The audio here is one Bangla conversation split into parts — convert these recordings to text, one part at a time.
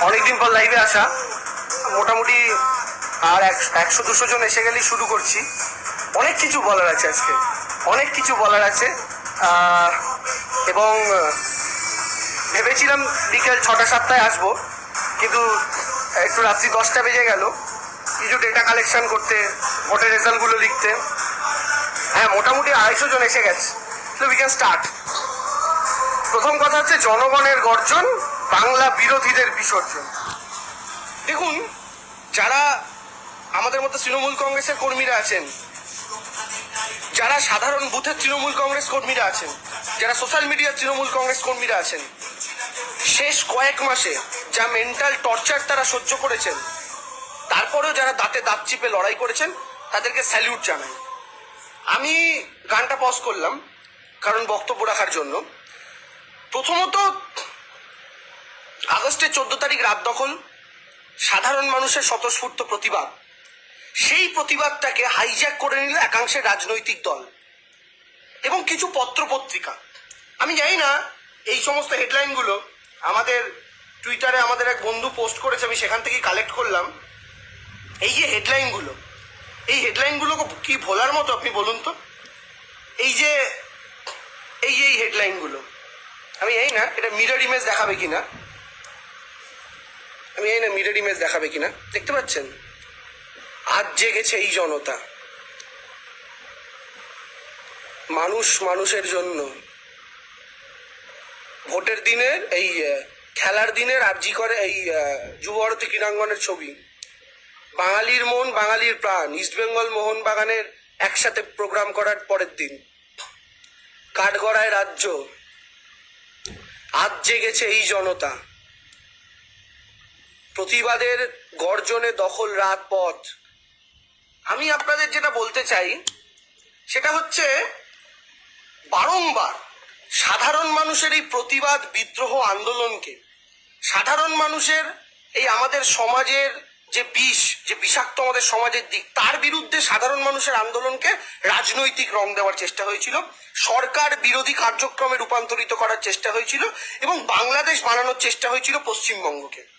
অনেকদিন পর লাইভে আসা। মোটামুটি আর এক- একশো, দুশো জন এসে গেলেই শুরু করছি। অনেক কিছু বলার আছে আজকে। অনেক কিছু বলার আছে। এবং ভেবেছিলাম বিকেল ছটা, সাতটায় আসব। কিন্তু একটু রাত্রি দশটা বেজে গেল। কিছু ডেটা কালেকশন করতে ভোটের রেজাল্টগুলো লিখতে। হ্যাঁ মোটামুটি আড়াইশো জন এসে গেছে। উই ক্যান স্টার্ট প্রথম কথা হচ্ছে জনগণের গর্জন। বাংলা বিরোধীদের বিসর্জন। দেখুন, যারা আমাদের মধ্যে তৃণমূল কংগ্রেসের কর্মীরা আছেন, যারা সাধারণ বুথের তৃণমূল কংগ্রেস কর্মীরা আছেন, যারা সোশ্যাল মিডিয়ার তৃণমূল কংগ্রেস কর্মীরা আছেন, শেষ কয়েক মাসে যা মেন্টাল টর্চার তারা সহ্য করেছেন, তারপরেও যারা দাঁতে দাঁত চিপে লড়াই করেছেন, তাদেরকে স্যালিউট জানাই। আমি গানটা পজ করলাম, কারণ বক্তব্য রাখার জন্য। প্রথমত আগস্টের চোদ্দ তারিখ রাত দখল সাধারণ মানুষের স্বতঃস্ফূর্ত প্রতিবাদ। সেই প্রতিবাদটাকে হাইজ্যাক করে নিল একাংশের রাজনৈতিক দল এবং কিছু পত্র পত্রিকা আমি জানি না এই সমস্ত হেডলাইনগুলো আমাদের টুইটারে আমাদের এক বন্ধু পোস্ট করেছে, আমি সেখান থেকেই কালেক্ট করলাম। এই যে হেডলাইনগুলো এই হেডলাইনগুলো কি ভোলার মতো আপনি বলুন তো? এই যে, এই এই হেডলাইনগুলো আমি এই না এটা মিরর ইমেজ দেখাবে কিনা। আমি এই না মিরর ইমেজ দেখাবে কিনা। দেখতে পাচ্ছেন? আজ জেগেছে এই জনতা। মানুষ মানুষের জন্য। ভোটের দিনের এই খেলার দিনের আরজি করে এই যুবভারতী ক্রীড়াঙ্গনের ছবি। বাঙালির মন, বাঙালির প্রাণ। ইস্টবেঙ্গল মোহনবাগানের একসাথে প্রোগ্রাম করার পরের দিন। কাঠগড়ায় রাজ্য। আজ জেগেছে এই জনতা। প্রতিবাদের গর্জনে দখল রাত পথ আমি আপনাদের যেটা বলতে চাই, সেটা হচ্ছে, বারংবার সাধারণ মানুষের এই প্রতিবাদ বিদ্রোহ আন্দোলনকে, সাধারণ মানুষের এই আমাদের সমাজের যে বিষ, যে বিষাক্ত আমাদের সমাজের দিক, তার বিরুদ্ধে সাধারণ মানুষের আন্দোলনকে রাজনৈতিক রং দেওয়ার চেষ্টা হয়েছিল, সরকার বিরোধী কার্যক্রমে রূপান্তরিত করার চেষ্টা হয়েছিল এবং বাংলাদেশ বানানোর চেষ্টা হয়েছিল পশ্চিমবঙ্গকে।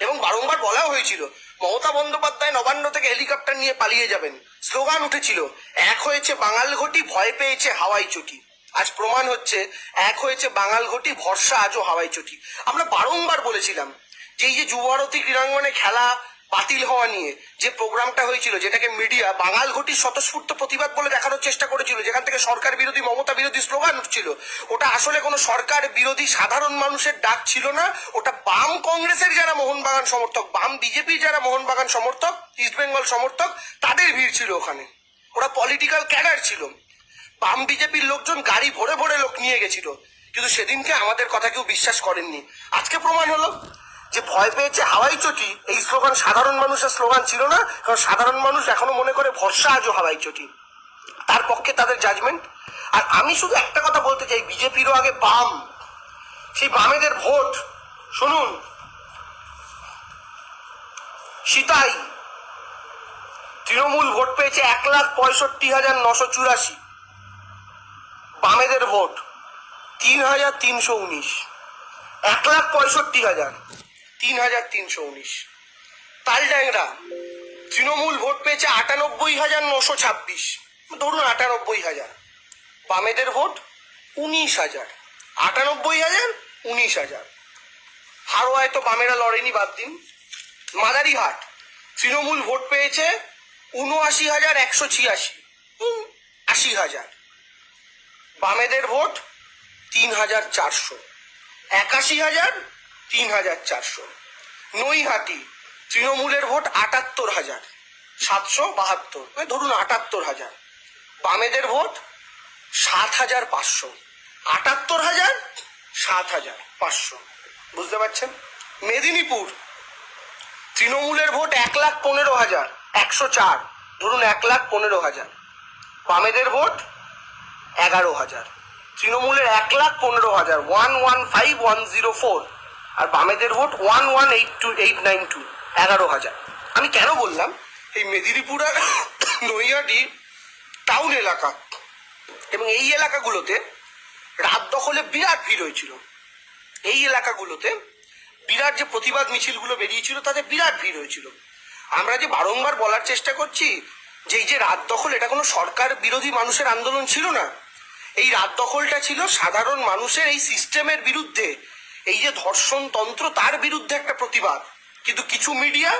এবং বারংবার বলাও হয়েছিল, মমতা বন্দ্যোপাধ্যায় নবান্ন থেকে হেলিকপ্টার নিয়ে পালিয়ে যাবেন। স্লোগান উঠেছিল, এক হয়েছে বাঙাল ঘটি, ভয় পেয়েছে হাওয়াই চটি। আজ প্রমাণ হচ্ছে, এক হয়েছে বাঙাল ঘটি, ভরসা আজও হাওয়াই চটি। আমরা বারংবার বলেছিলাম যে এই যে যুবভারতী ক্রীড়াঙ্গনে খেলা বাতিল হওয়া নিয়ে যে প্রোগ্রামটা হয়েছিল, যেটাকে মিডিয়া বাঙাল ঘটির স্বতঃস্ফূর্ত প্রতিবাদ বলে দেখানোর চেষ্টা করেছিল, যেখান থেকে সরকার বিরোধী, মমতা বিরোধী স্লোগান উঠছিল, ওটা আসলে কোনো সরকার বিরোধী সাধারণ মানুষের ডাক ছিল না, ওটা বাম কংগ্রেসের যারা মোহনবাগান সমর্থক, বাম বিজেপির যারা মোহনবাগান সমর্থক ইস্টবেঙ্গল সমর্থক, তাদের ভিড় ছিল ওখানে। ওরা পলিটিক্যাল ক্যাডার ছিল। বাম বিজেপির লোকজন গাড়ি ভরে ভরে লোক নিয়ে গেছিল, কিন্তু সেদিনকে আমাদের কথা কেউ বিশ্বাস করেননি। আজকে প্রমাণ হলো যে ভয় পেয়েছে হাওয়াই চটি, এই স্লোগান সাধারণ মানুষের স্লোগান ছিল না, কারণ সাধারণ মানুষ এখনও মনে করে ভরসা আজও হাওয়াই চটি। তার পক্ষে তাদের জাজমেন্ট আর আমি শুধু একটা কথা বলতে চাই, বিজেপিরও আগে বাম। সেই বামেদের ভোট, শুনুন। সীতাই, তৃণমূল ভোট পেয়েছে এক লাখ পঁয়ষট্টি হাজার নশো চুরাশি। বামেদের ভোট, তিন হাজার তিনশো উনিশ। এক লাখ পঁয়ষট্টি হাজার। তিন হাজার তিনশো উনিশ। তালড্যাংরা তৃণমূল ভোট পেয়েছে আটানব্বই হাজার নশো ছাব্বিশ। ধরুন আটানব্বই হাজার। বামেদের ভোট উনিশ হাজার। আটানব্বই হাজার, উনিশ হাজার। হারোয়ায় তো বামেরা লড়েনি বাদ দিন। মাদারিহাট, তৃণমূল ভোট পেয়েছে উনআশি হাজার একশো ছিয়াশি। আশি হাজার। বামেদের ভোট তিন হাজার চারশো। একাশি হাজার তিন হাজার চারশো। নৈহাটি, তৃণমূলের ভোট আটাত্তর হাজার, সাতশো বাহাত্তর ধরুন আটাত্তর হাজার। বামেদের ভোট সাত হাজার পাঁচশো, আটাত্তর হাজার সাত হাজার পাঁচশো। বুঝতে পারছেন? মেদিনীপুর, তৃণমূলের ভোট এক লাখ পনেরো হাজার, একশো চার, ধরুন এক লাখ পনেরো হাজার। বামেদের ভোট এগারো হাজার, তৃণমূলের এক লাখ পনেরো হাজার, one one five one zero four. আর বামেদের vote one one eight two eight nine two, এগারো হাজার। আমি কেন বললাম, এই মেদিনীপুর আর নৈহাটি টাউন এলাকা এবং এই এলাকাগুলোতে রাত দখলে বিরাট ভিড় হয়েছিল। এই এলাকাগুলোতে বিরাট যে প্রতিবাদ মিছিলগুলো বেরিয়েছিল, তাতে বিরাট ভিড় হয়েছিল। আমরা যে বারংবার বলার চেষ্টা করছি যে এই যে রাত দখল, এটা কোনো সরকার বিরোধী মানুষের আন্দোলন ছিল না। এই রাত দখলটা ছিল সাধারণ মানুষের এই সিস্টেমের বিরুদ্ধে এই যে ধর্ষণ তন্ত্র, তার বিরুদ্ধে একটা প্রতিবাদ। কিন্তু কিছু মিডিয়া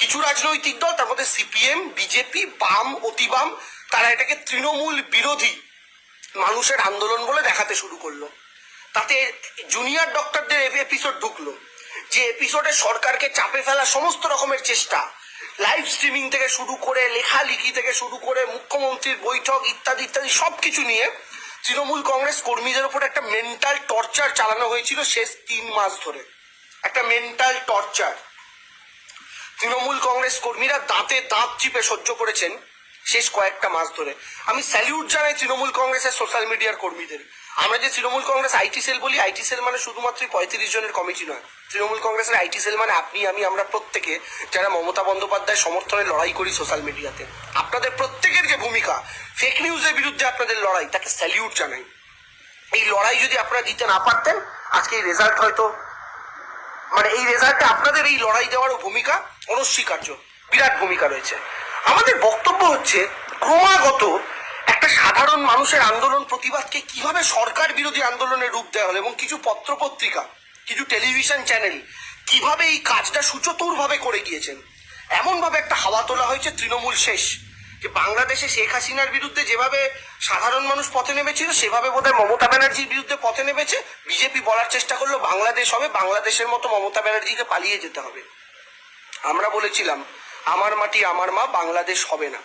কিছু রাজনৈতিক দল, তার মধ্যে সিপিএম বিজেপি বাম, অতিবাম, তারা এটাকে তৃণমূল বিরোধী মানুষের আন্দোলন বলে দেখাতে শুরু করল। তাতে জুনিয়র ডক্টরদের এপিসোড ঢুকলো, যে এপিসোডে সরকারকে চাপে ফেলা সমস্ত রকমের চেষ্টা। লাইভ স্ট্রিমিং থেকে শুরু করে, লেখালেখি থেকে শুরু করে, মুখ্যমন্ত্রীর বৈঠক, ইত্যাদি ইত্যাদি, সবকিছু নিয়ে তৃণমূল কংগ্রেস কর্মীদের উপর একটা মেন্টাল টর্চার চালানো হয়েছিল শেষ তিন মাস ধরে। একটা মেন্টাল টর্চার তৃণমূল কংগ্রেস কর্মীরা দাঁতে দাঁত চিপে সহ্য করেছেন শেষ কয়েকটা মাস ধরে। আমি স্যালিউট জানাই তৃণমূল কংগ্রেসের সোশ্যাল মিডিয়ার কর্মীদের। আমরা যে তৃণমূল কংগ্রেস আইটি সেল বলি, আইটি সেল মানে শুধুমাত্র পঁয়ত্রিশ জনের কমিটি নয়। তৃণমূল কংগ্রেসের আইটি সেল মানে আপনি, আমি, আমরা প্রত্যেকে যারা মমতা বন্দ্যোপাধ্যায় সমর্থনে লড়াই করি সোশ্যাল মিডিয়াতে, আপনাদের প্রত্যেকের যে ভূমিকা ফেক নিউজের বিরুদ্ধে আপনাদের লড়াই, তাকে স্যালিউট জানাই। এই লড়াই যদি আপনারা দিতে না পারতেন, আজকে এই রেজাল্ট হয়তো মানে এই রেজাল্টে আপনাদের এই লড়াই দেওয়ারও ভূমিকা অনস্বীকার্য, বিরাট ভূমিকা রয়েছে। আমাদের বক্তব্য হচ্ছে, ক্রমাগত সাধারণ মানুষের আন্দোলন প্রতিবাদকে কীভাবে সরকার বিরোধী আন্দোলনের রূপ দেওয়া হলো এবং কিছু পত্রপত্রিকা, কিছু টেলিভিশন চ্যানেল কীভাবে এই কাজটা সুচতুর ভাবে করে গিয়েছেন? এমন ভাবে একটা হাওয়া তোলা হয়েছে তৃণমূল শেষ, যে বাংলাদেশে শেখ হাসিনার বিরুদ্ধে যেভাবে সাধারণ মানুষ পথে নেমেছিল, সেভাবে বোধহয় মমতা ব্যানার্জির বিরুদ্ধে পথে নেমেছে। বিজেপি বলার চেষ্টা করল, বাংলাদেশ হবে, বাংলাদেশের মতো মমতা ব্যানার্জিকে পালিয়ে যেতে হবে। আমরা বলেছিলাম, আমার মাটি আমার মা, বাংলাদেশ হবে না।